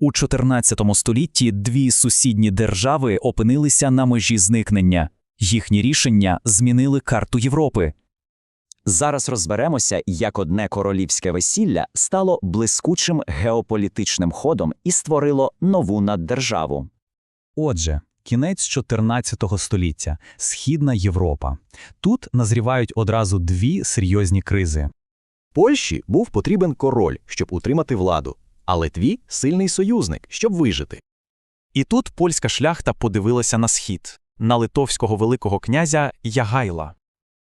У 14 столітті дві сусідні держави опинилися на межі зникнення. Їхні рішення змінили карту Європи. Зараз розберемося, як одне королівське весілля стало блискучим геополітичним ходом і створило нову наддержаву. Отже, кінець 14 століття, Східна Європа. Тут назрівають одразу дві серйозні кризи. Польщі був потрібен король, щоб утримати владу, а Литві сильний союзник, щоб вижити. І тут польська шляхта подивилася на схід, на литовського великого князя Ягайла.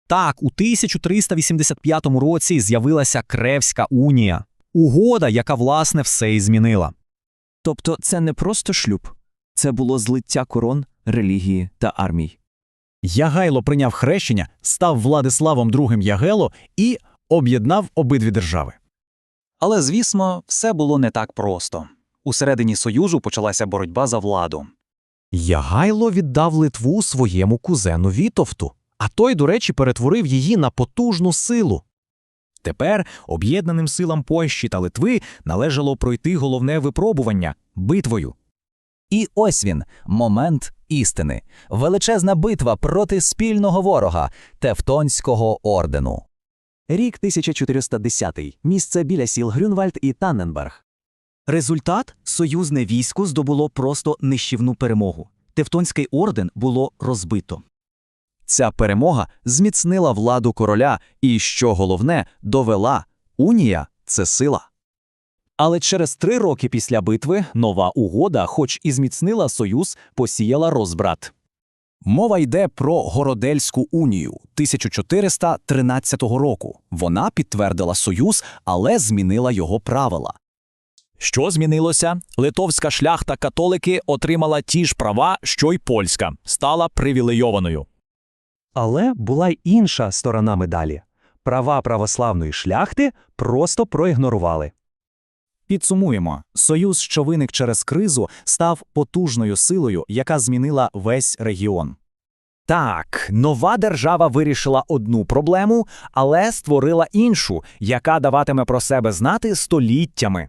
Так, у 1385 році з'явилася Кревська унія, угода, яка власне все і змінила. Тобто це не просто шлюб, це було злиття корон, релігії та армій. Ягайло прийняв хрещення, став Владиславом II Ягело і об'єднав обидві держави. Але, звісно, все було не так просто. Усередині Союзу почалася боротьба за владу. Ягайло віддав Литву своєму кузену Вітовту, а той, до речі, перетворив її на потужну силу. Тепер об'єднаним силам Польщі та Литви належало пройти головне випробування битвою. І ось він момент істини величезна битва проти спільного ворога Тевтонського ордену. Рік 1410, місце біля сіл Грюнвальд і Танненберг. Результат союзне військо здобуло просто нищівну перемогу. Тевтонський орден було розбито. Ця перемога зміцнила владу короля і, що головне, довела унія це сила. Але через три роки після битви нова угода, хоч і зміцнила союз, посіяла розбрат. Мова йде про Городельську унію 1413 року. Вона підтвердила союз, але змінила його правила. Що змінилося? Литовська шляхта католики отримала ті ж права, що й польська, стала привілейованою. Але була й інша сторона медалі. Права православної шляхти просто проігнорували. Підсумуємо, союз, що виник через кризу, став потужною силою, яка змінила весь регіон. Так, нова держава вирішила одну проблему, але створила іншу, яка даватиме про себе знати століттями.